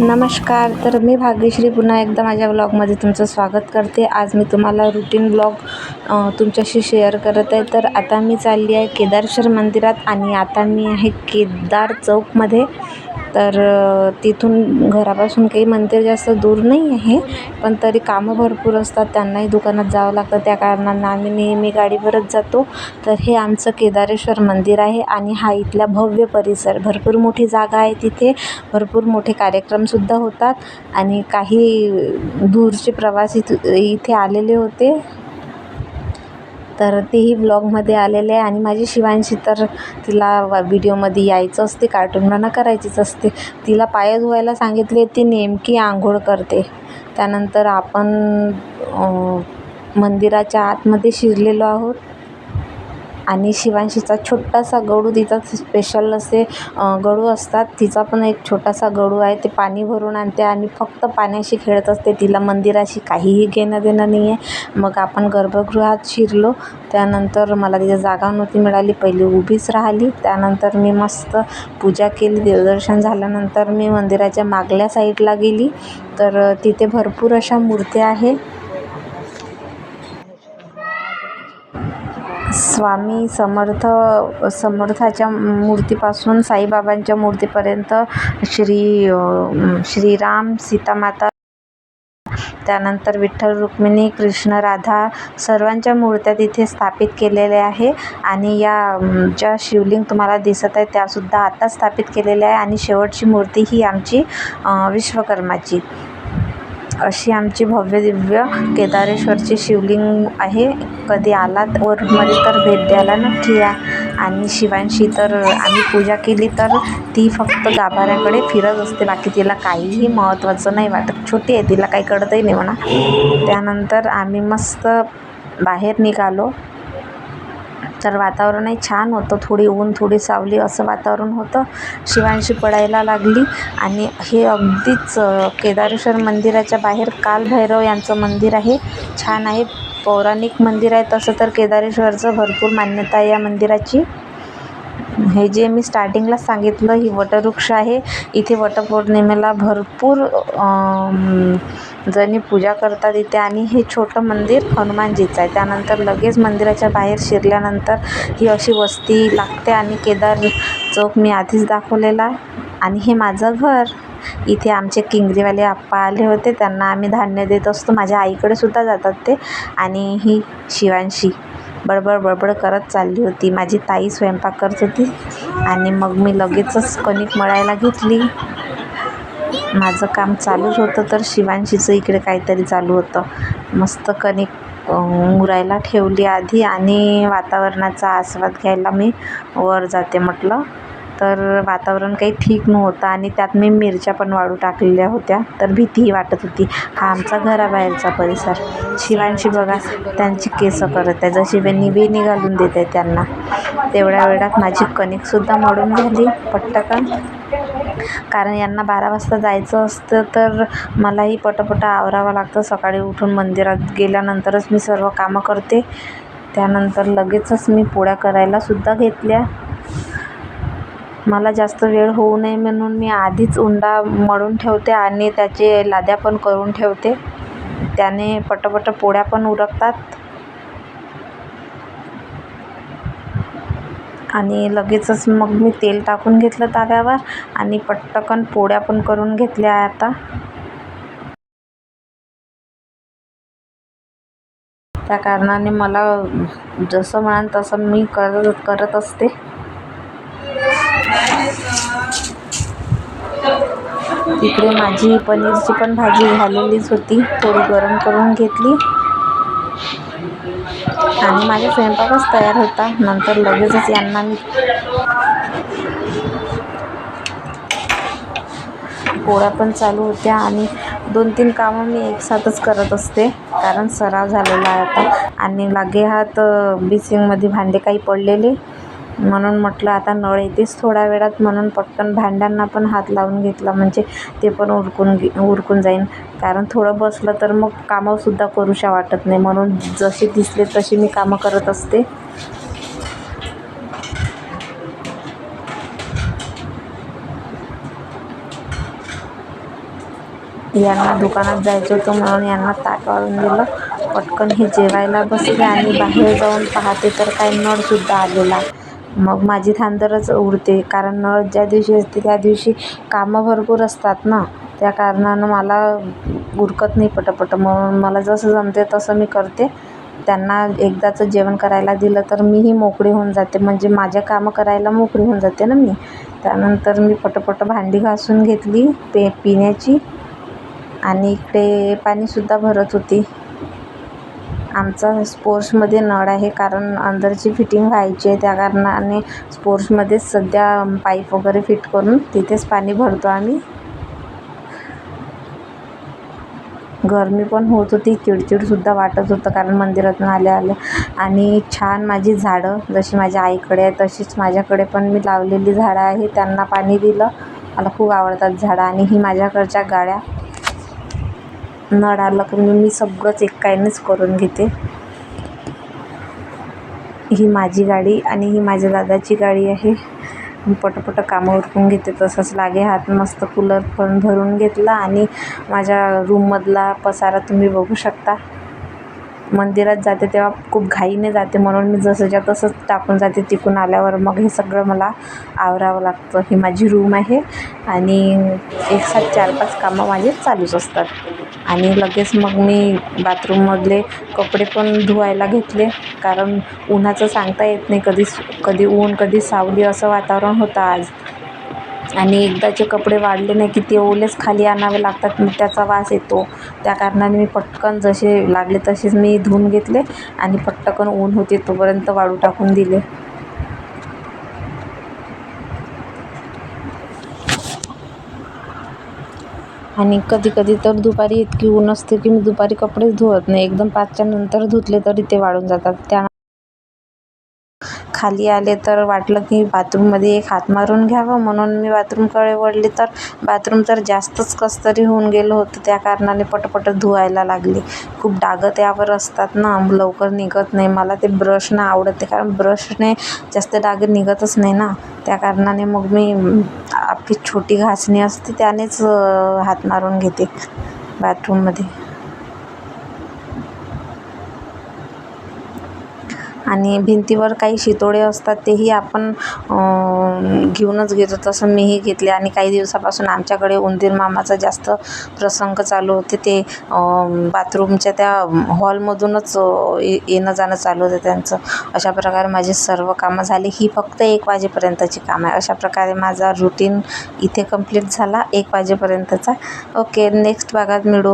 नमस्कार तर मी भाग्यश्री पुन्हा एकदा माझ्या ब्लॉगमध्ये तुमचं स्वागत करते. आज मी तुम्हाला रुटीन ब्लॉग तुमच्याशी शेअर करत आहे. तर आता मी चालली आहे केदारेश्वर मंदिरात आणि आता मी आहे केदार चौकमध्ये. तर तिथून घरापासून काही मंदिर जास्त दूर नाही आहे पण तरी कामं भरपूर असतात. त्यांनाही दुकानात जावं लागतं. त्या कारणानं आम्ही नेहमी गाडीवरच जातो. तर हे आमचं केदारेश्वर मंदिर आहे आणि हा इथला भव्य परिसर. भरपूर मोठी जागा आहे तिथे. भरपूर मोठे कार्यक्रमसुद्धा होतात. आणि काही दूरचे प्रवासी इथ- इथे आलेले होते. तर तेही ब्लॉगमध्ये आलेले आहे. आणि माझी शिवांशी तर तिला व व्हिडिओमध्ये यायचं असते कार्टूनपणा करायचीच असते. तिला पाय धुवायला सांगितले ती नेमकी आंघोळ करते. त्यानंतर आपण मंदिराच्या आतमध्ये शिरलेलो आहोत. आणि शिवांशीचा छोटासा गडू तिचा स्पेशल असे गडू असतात. तिचा पण एक छोटासा गडू आहे. ते पाणी भरून आणते आणि फक्त पाण्याशी खेळत असते. तिला मंदिराशी काहीही घेणं देणं नाही आहे मग आपण गर्भगृहात शिरलो. त्यानंतर मला तिथे जागा नव्हती मिळाली. पहिली उभीच राहिली. त्यानंतर मी मस्त पूजा केली. देवदर्शन झाल्यानंतर मी मंदिराच्या मागल्या साईडला गेली. तर तिथे भरपूर अशा मूर्त्या आहे स्वामी समर्थ समर्थाच्या मूर्तीपासून साईबाबांच्या मूर्तीपर्यंत श्री श्रीराम सीतामाता त्यानंतर विठ्ठल रुक्मिणी कृष्ण राधा सर्वांच्या मूर्त्या तिथे स्थापित केलेल्या आहे. आणि या ज्या शिवलिंग तुम्हाला दिसत आहे त्यासुद्धा आता स्थापित केलेल्या आहे. आणि शेवटची मूर्ती ही आमची विश्वकर्माची. अशी आमची भव्य दिव्य केदारेश्वरची शिवलिंग आहे. कधी आलात वरूनमध्ये तर भेट द्यायला नक्की या. आणि शिवांशी तर आम्ही पूजा केली तर ती फक्त गाभाऱ्याकडे फिरत असते. बाकी तिला काहीही महत्त्वाचं नाही वाटत. छोटी आहे तिला काही कळतही नाही म्हणा. त्यानंतर आम्ही मस्त बाहेर निघालो. तर वातावरणही छान होतं. थोडी ऊन थोडी सावली असं वातावरण होतं. शिवांशी पडायला लागली. आणि हे अगदीच केदारेश्वर मंदिराच्या बाहेर कालभैरव यांचं मंदिर आहे. छान आहे. पौराणिक मंदिर आहे. तसं तर केदारेश्वरचं भरपूर मान्यता आहे या मंदिराची. हे जे मी स्टार्टिंगला सांगितलं ही वटवृक्ष आहे. इथे वटपौर्णिमेला भरपूर जणी पूजा करतात इथे आणि हे छोटं मंदिर हनुमानजीचं आहे. त्यानंतर लगेच मंदिराच्या बाहेर शिरल्यानंतर ही अशी वस्ती लागते आणि केदार चौक मी आधीच दाखवलेला आणि हे माझं घर. इथे आमचे किंगरीवाले आप्पा आले होते. त्यांना आम्ही धान्य देत असतो. माझ्या आईकडे सुद्धा जातात ते. आणि ही शिवांशी. बडबड बडबड करत चालली होती. माझी ताई स्वयंपाक करत होती आणि मग मी लगेचच कणिक मळायला घेतली. माझं काम चालूच होतं तर शिवांशीचं इकडे काहीतरी चालू होतं. मस्त कणिक मुरायला ठेवली आधी आणि वातावरणाचा आस्वाद घ्यायला मी वर जाते म्हटलं. तर वातावरण काही ठीक नव्हतं आणि त्यात मी मिरच्या पण वाळू टाकलेल्या होत्या. तर भीतीही वाटत होती. हा आमचा घराबाहेरचा परिसर. शिवांशी बघा त्यांची केसं करत आहे जशी मी निवेणी घालून देत आहे त्यांना. तेवढ्या वेळात माझी कणिकसुद्धा मळून झाली. पटकन. कारण यांना बारा वाजता जायचं असतं तर मलाही पटापट आवरावं लागतं. सकाळी उठून मंदिरात गेल्यानंतरच मी सर्व कामं करते. त्यानंतर लगेचच मी पोळ्या करायलासुद्धा घेतल्या. मला जास्त वेळ होऊ नये म्हणून मी आधीच उंडा मळून ठेवते आणि त्याचे लाद्या पण करून ठेवते. त्याने पटपट पोळ्या पण उरकतात. आणि लगेचच मग मी तेल टाकून घेतलं तव्यावर आणि पटकन पोळ्या पण करून घेतल्या आता. त्या कारणाने मला जसं म्हणाल तसं मी करत करत असते. तिकडे माझी पनीरची पण भाजी झालेलीच होती. थोडी गरम करून घेतली. आणि माझा स्वयंपाकच तयार होता. नंतर लगेचच यांना मी पोळ्या पण चालू होत्या आणि दोन तीन कामं मी एकसाथच करत असते. कारण सराव झालेला आहे आता. आणि लागे हात बिसिंगमध्ये भांडे काही पडलेले. म्हणून म्हटलं आता नळ येतेच थोड्या वेळात. म्हणून पटकन भांड्यांना पण हात लावून घेतला म्हणजे ते पण उरकून घे उरकून जाईन. कारण थोडं बसलं तर मग कामंसुद्धा करूशा वाटत नाही. म्हणून जशी दिसले तशी मी कामं करत असते. यांना दुकानात जायचं होतं म्हणून यांना ताट वाढून दिलं. पटकन हे जेवायला बसले आणि बाहेर जाऊन पाहते तर काही नळसुद्धा आलेला मग माझी धांदरच उडते. कारण नळ ज्या दिवशी असते त्या दिवशी कामं भरपूर असतात ना. त्या कारणानं मला उरकत नाही पटापट. म्हणून मला जसं जमते तसं मी करते. त्यांना एकदाचं जेवण करायला दिलं तर मीही मोकळी होऊन जाते. म्हणजे माझ्या कामं करायला मोकळी होऊन जाते ना मी. त्यानंतर मी पटापट भांडी घासून घेतली पे पिण्याची. आणि इकडे पाणीसुद्धा भरत होती. आमचा स्पोर्ट्समध्ये नळ आहे कारण अंदरची फिटिंग व्हायची आहे त्या कारणाने स्पोर्ट्समध्येच सध्या पाईप वगैरे फिट करून तिथेच पाणी भरतो आम्ही. गरमी पण होत होती चिडचिडसुद्धा वाटत होतं कारण मंदिरातून आल्या आल्या. आणि छान माझी झाडं जशी माझ्या आईकडे आहे तशीच माझ्याकडे पण मी लावलेली झाडं आहे त्यांना पाणी दिलं. मला खूप आवडतात झाडं आणि ही माझ्याकडच्या गाड्या. नळ आला की मी सगळंच एकट्यानेच करून घेते. ही माझी गाडी आणि ही माझ्या दादाची गाडी आहे. पटपट कामं उरकून घेते. तसंच लागे हात मस्त कूलर पण भरून घेतला आणि माझ्या रूममधला पसारा तुम्ही बघू शकता. मंदिरात जाते तेव्हा खूप घाईने जाते म्हणून मी जसंच्या तसंच टाकून जाते तिकडून आल्यावर मग हे सगळं मला आवरावं लागतं. ही माझी रूम आहे आणि एक सात चार पाच कामं माझे चालूच असतात. आणि लगेच मग मी बाथरूममधले कपडे पण धुवायला घेतले. कारण उन्हाचं सांगता येत नाही. कधी कधी ऊन कधी सावली असं वातावरण होतं आज. आणि एकदाचे कपडे वाढले नाही की ते ओलेच खाली आणावे लागतात मग त्याचा वास येतो. त्या कारणाने मी पटकन जसे लागले तसेच मी धुवून घेतले आणि पटकन ऊन होते तोपर्यंत वाळू टाकून दिले. आणि कधी कधी तर दुपारी इतकी ऊन असते की मी दुपारी कपडेच धुवत नाही. एकदम पाचच्या नंतर धुतले तरी ते वाळून जातात. त्या खाली आले तर वाटलं की बाथरूममध्ये एक हात मारून घ्यावं. म्हणून मी बाथरूमकडे वळले तर बाथरूम तर जास्तच कसं तरी होऊन गेलं होतं. त्या कारणाने पटपट धुवायला लागले. खूप डाग त्यावर असतात ना. लवकर निघत नाही. मला ते ब्रशनं आवडत. नाही कारण ब्रशने जास्त डाग निघतच नाही ना. त्या कारणाने मग मी आपली छोटी घासणी असते त्यानेच हात मारून घेते बाथरूममध्ये. आणि भिंतीवर काही शितोडे असतात तेही आपण घेऊनच घेतो. तसं मीही घेतले आणि काही दिवसापासून आमच्याकडे उंदीर मामाचा जास्त प्रसंग चालू होते. ते बाथरूमच्या त्या हॉलमधूनच ये येणं जाणं चालू होतं त्यांचं. अशा प्रकारे माझे सर्व कामं झाली. ही फक्त एक वाजेपर्यंतची कामं आहे. अशा प्रकारे माझा रुटीन इथे कंप्लीट झाला. एक वाजेपर्यंतचा. ओके नेक्स्ट भागात मिळू.